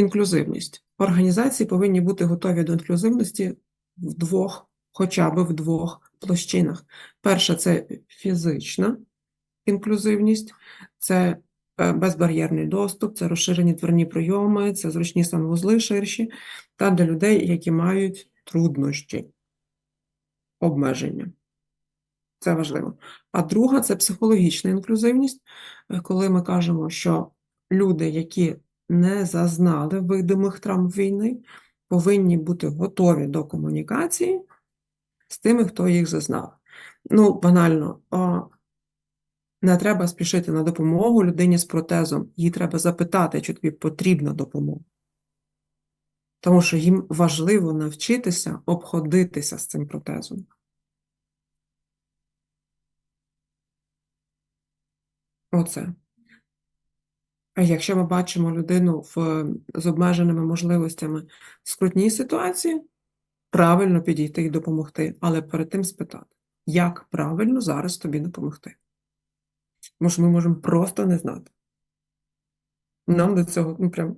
інклюзивність. Організації повинні бути готові до інклюзивності в двох, хоча б в двох площинах. Перша це фізична інклюзивність, це е, безбар'єрний доступ, це розширені дверні прийоми, це зручні санвузли ширші та для людей, які мають труднощі, обмеження. Це важливо. А друга це психологічна інклюзивність, е, коли ми кажемо, що люди, які не зазнали видимих травм війни, повинні бути готові до комунікації з тими, хто їх зазнав. Ну, банально, не треба спішити на допомогу людині з протезом. Їй треба запитати, чи тобі потрібна допомога. Тому що їм важливо навчитися обходитися з цим протезом. Оце. Якщо ми бачимо людину в, з обмеженими можливостями в скрутній ситуації, правильно підійти і допомогти, але перед тим спитати, як правильно зараз тобі допомогти. Тому що ми можемо просто не знати. Нам до цього, ну прям.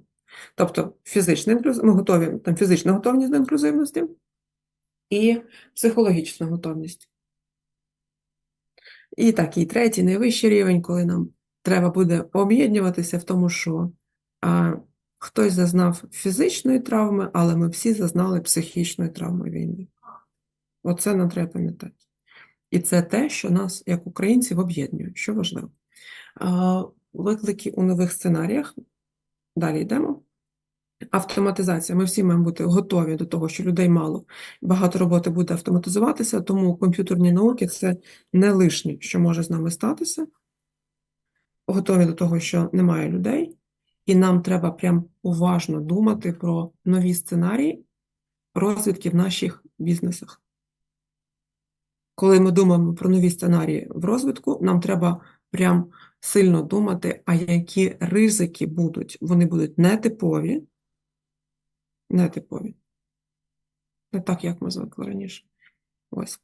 Тобто фізична інклюз... ми готові, там фізична готовність до інклюзивності і психологічна готовність. І так, і третій, найвищий рівень, коли нам треба буде об'єднуватися в тому, що а, хтось зазнав фізичної травми, але ми всі зазнали психічної травми війни. Оце нам треба пам'ятати. І це те, що нас, як українців, об'єднує, що важливо. А, Виклики у нових сценаріях. Далі йдемо. Автоматизація. Ми всі маємо бути готові до того, що людей мало. Багато роботи буде автоматизуватися, тому комп'ютерні науки це не лишнє, що може з нами статися. Готові до того, що немає людей, і нам треба прям уважно думати про нові сценарії розвитки в наших бізнесах. Коли ми думаємо про нові сценарії в розвитку, нам треба прям сильно думати, а які ризики будуть. Вони будуть нетипові, нетипові. Не так, як ми звикли раніше. Ось.